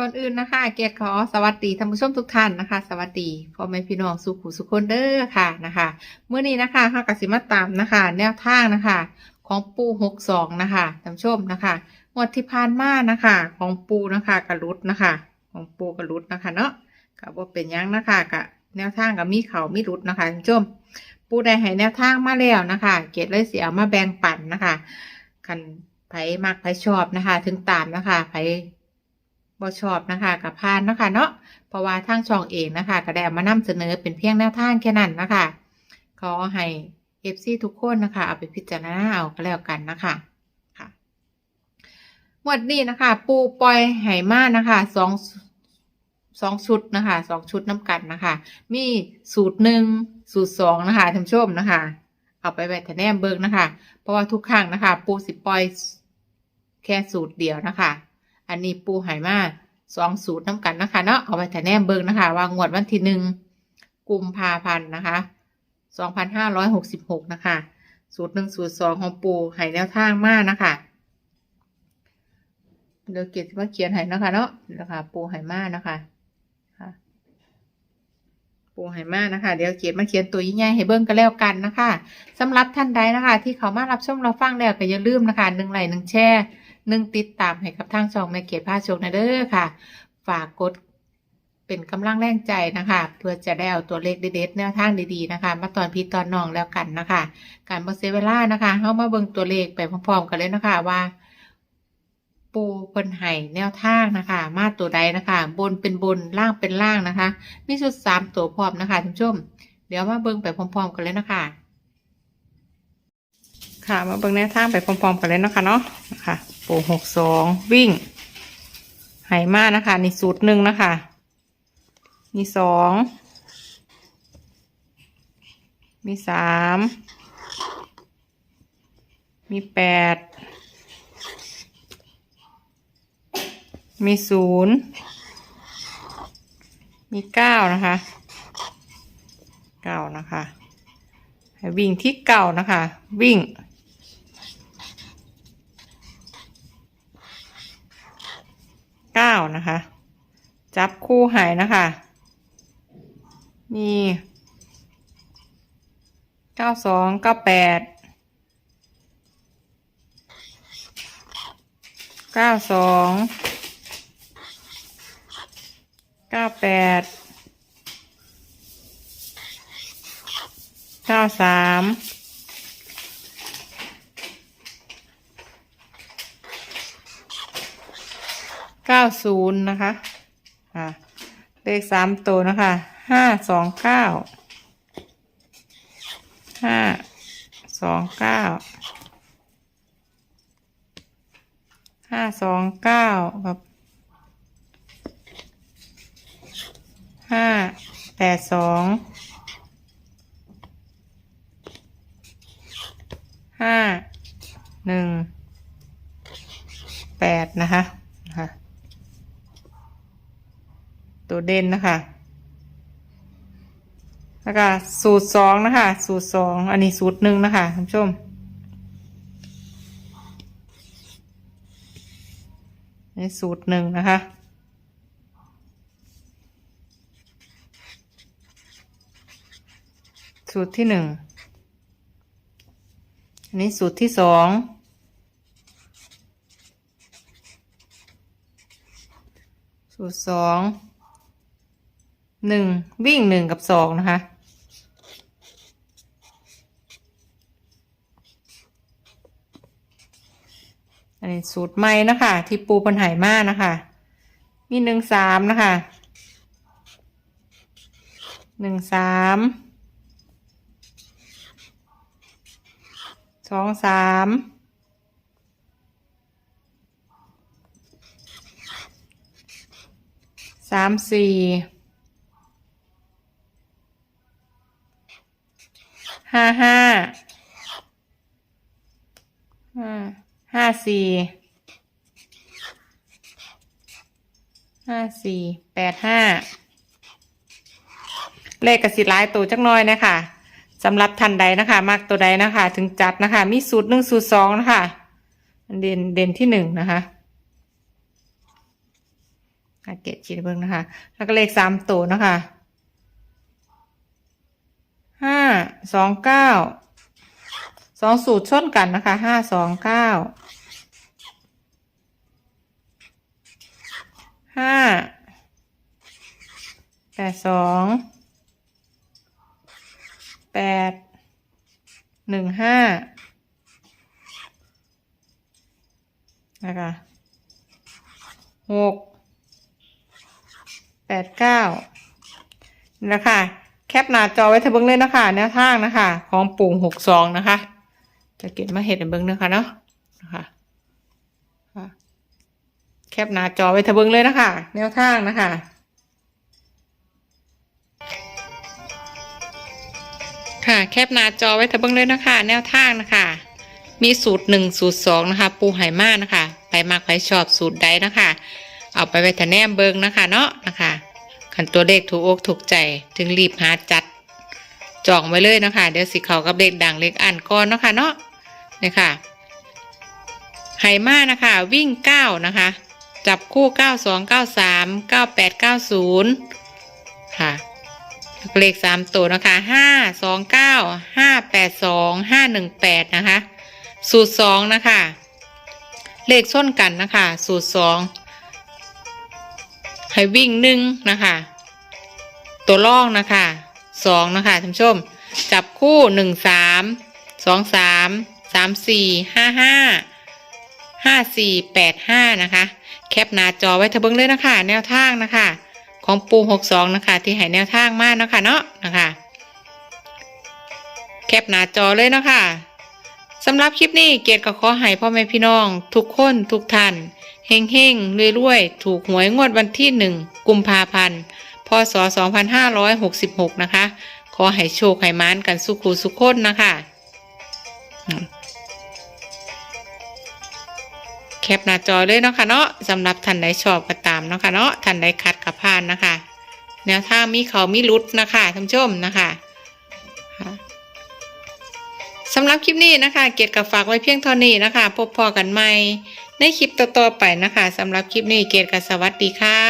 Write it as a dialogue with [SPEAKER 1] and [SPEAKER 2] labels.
[SPEAKER 1] ก่อนอื่นนะคะ เกียรติขอสวัสดีท่านผู้ชมทุกท่านนะคะ สวัสดีพ่อแม่พี่น้องสุขุสุคนเด้อค่ะนะคะเมื่อนี้นะคะห้ากสิมาตามนะคะ แนวทางนะคะ ของปูหกสองนะคะท่านผู้ชมนะคะงวดที่ผ่านมานะคะ ของปูนะคะกระลุดนะคะ ของปูกระลุดนะคะเนาะกับว่าเป็นยังนะคะกับแนวทางกับมีเขามีรุดนะคะท่านผู้ชม ปูได้ให้แนวทางมาแล้วนะคะ เกดเลยเสียมาแบ่งปันนะคะคันไผมากไผชอบนะคะ ถึงตามนะคะไผ บ่ชอบนะคะกับพานนะคะเนาะเพราะว่าทางช่องเองนะคะก็ได้เอามานำเสนอเป็นเพียงแนวทางแค่นั้นนะคะขอให้เอฟซีทุกคนนะคะเอาไปพิจารณาเอาก็แล้วกันนะคะค่ะงวดนี้นะคะ ปูปล่อยไหมานะคะสองสองชุดนะคะสองชุดน้ำกันนะคะ มีสูตรหนึ่งสูตรสองนะคะท่านผู้ชมนะคะ เอาไปไว้ทแนมเบิงนะคะ เพราะว่าทุกครั้งนะคะ ปูสิปล่อยแค่สูตรเดียวนะคะ อันนี้ปูไหมาสองสูตรน้ำกันนะคะเนาะเอาไปทแนมเบิงนะคะวางงวดวันที่หนึ่งกุมภาพันธ์นะคะสองพันห้าร้อยหกสิบหกนะคะ สูตรหนึ่งสูตรสองของปูไหแนวทางมากนะคะเดี๋ยวเกียรติมาเขียนไหนะคะเนาะนะคะปูไหมากนะคะปูไหมากนะคะ เดี๋ยวเขียนมาเขียนตัวยิ่งใหญ่ให้เบิ้งกันแล้วกันนะคะสำหรับท่านใดนะคะ ที่เขามารับชมเราฟังแล้วก็อย่าลืมนะคะหนึ่งไลค์หนึ่งแชร์ นึ่งติดตามให้กับทางช่องแม่เกียรติพาโชคนะเด้อค่ะ ฝากกดเป็นกำลังแรงใจนะคะ เพื่อจะได้เอาตัวเลขเด็ดๆแนวทางดีๆนะคะ มาตอนพี่ตอนน้องแล้วกันนะคะ การบอเซเวล่านะคะเข้ามาเบิ่งตัวเลขไปพร้อมๆกันเลยนะคะว่า ปูเพิ่นไห่แนวทางนะคะ มาตัวใดนะคะ บนเป็นบนล่างเป็นล่างนะคะ มีชุดสามตัวพร้อมนะคะท่านผู้ชมเดี๋ยวมาเบิ่งไปพร้อมๆกันเลยนะคะค่ะมาเบิ่งแนวทางไปพร้อมๆกันเลยนะคะเนาะนะ คะปูหกสองวิ่งไห่มานะคะนี่สูตรหนึ่งนะคะ มีสองมีสามมีแปดมีศูนย์มีเก้านะคะเก้านะคะ วิ่งที่เก้านะคะ วิ่ง ก้านะคะ จับคู่หายนะคะ มีเก้าสองเก้าแปดเก้าสองเก้าแปดเก้าสาม เก้าศูนย์นะคะอ่าเลขสามตัวนะคะห้าสองเก้าห้าสองเก้าห้าสองเก้ากับห้าแปดสองห้าหนึ่งแปดนะคะนะคะ ตัวเด่นนะคะ แล้วก็สูตรสองนะคะ สูตรสอง อันนี้สูตรหนึ่งนะคะท่านผู้ชมนี่สูตรหนึ่งนะคะ สูตรที่หนึ่ง อันนี้สูตรที่สองสูตรสอง หนึ่งวิ่งหนึ่งกับสองนะคะ อันนี้สูตรใหม่นะคะ ที่ปูปัญหายมากนะคะ มีหนึ่งสามนะคะหนึ่งสามสองสามสามสี่ ห้าห้าห้าห้าสี่ห้าสี่แปดห้าเลขกสิหลายตัวจักน้อยนะคะสำหรับทันใดนะคะมากตัวใดนะคะ ถึงจัดนะคะ มีสูตรหนึ่งสูตรสองนะคะเด่นเด่นที่หนึ่งนะคะกาเกตจีเบิ้งนะคะ แล้วก็เลขสามตัวนะคะ ห้าสองเก้าสองสูตรชนกันนะคะห้าสองเก้าห้าแปดสองแปดหนึ่งห้านะคะหกแปดเก้านะคะ ปหน้าจอไว้เถอะเบิ้งเลยนะคะแนวทางนะคะ ของปุ่งหกสองนะคะ จะเก็บมาเห็ดเบิ้งเนะคะเนาะนะคะแคปหน้าจอไว้เถอะเบิ้งเลยนะคะ แนวทางนะคะค่ะแคปหน้าจอไว้เถอะเบิ้งเลยนะคะ แนวทางนะคะ มีสูตรหนึ่งสูตรสองนะคะ ปูไหมานะคะ ไปมากไปชอบสูตรใดนะคะ เอาไปไว้ทะแนมเบิงนะคะเนาะนะคะ ขันตัวเลขถูกอกถูกใจถึงรีบหาจัดจองไว้เลยนะคะเดี๋ยวสิเขากับเลขดังเลขอ่านก่อนเนาะคะเนาะนี่ค่ะไหมานะคะ วิ่งเก้านะคะ จับคู่เก้าสองเก้าสามเก้าแปดเก้าศูนย์ค่ะ เลขสามตัวนะคะห้าสองเก้าห้าแปดสองห้าหนึ่งแปดนะคะ สูตรสองนะคะ เลขส้นกันนะคะ สูตรสอง ให้วิ่งหนึ่งนะคะ ตัวล่องนะคะสองนะคะท่านผู้ชม จับคู่หนึ่งสามสองสามสามสี่ห้าห้าห้าสี่แปดห้านะคะ แคปหน้าจอไว้เถอะเบิงเลยนะคะ แนวทางนะคะ ของปูหกสองนะคะ ที่ให้แนวทางมากนะคะเนาะนะคะ แคปหน้าจอเลยนะคะสำหรับคลิปนี้เกียรติก็ขอให้พ่อแม่พี่น้อง ทุกคนทุกท่าน เฮงเฮงรวยๆ ถูกหวยงวดวันที่หนึ่งกุมภาพันธ์พศ 2566 นะคะ ขอให้โชคให้มานกันสุขูสุขคนนะคะ แคปหน้าจอเลยเนาะค่ะเนาะสำหรับท่านใดชอบก็ตามเนาะค่ะเนาะท่านใดคัดกับพานนะคะ แนวทางมีเขามีรุดนะคะท่านผู้ชมนะคะค่ะสำหรับคลิปนี้นะคะ เกียรติกับฝากไว้เพียงเท่านี้นะคะ พบพอกันใหม่ ในคลิปต่อๆไปนะคะสำหรับคลิปนี้เกียรติกับสวัสดีค่ะ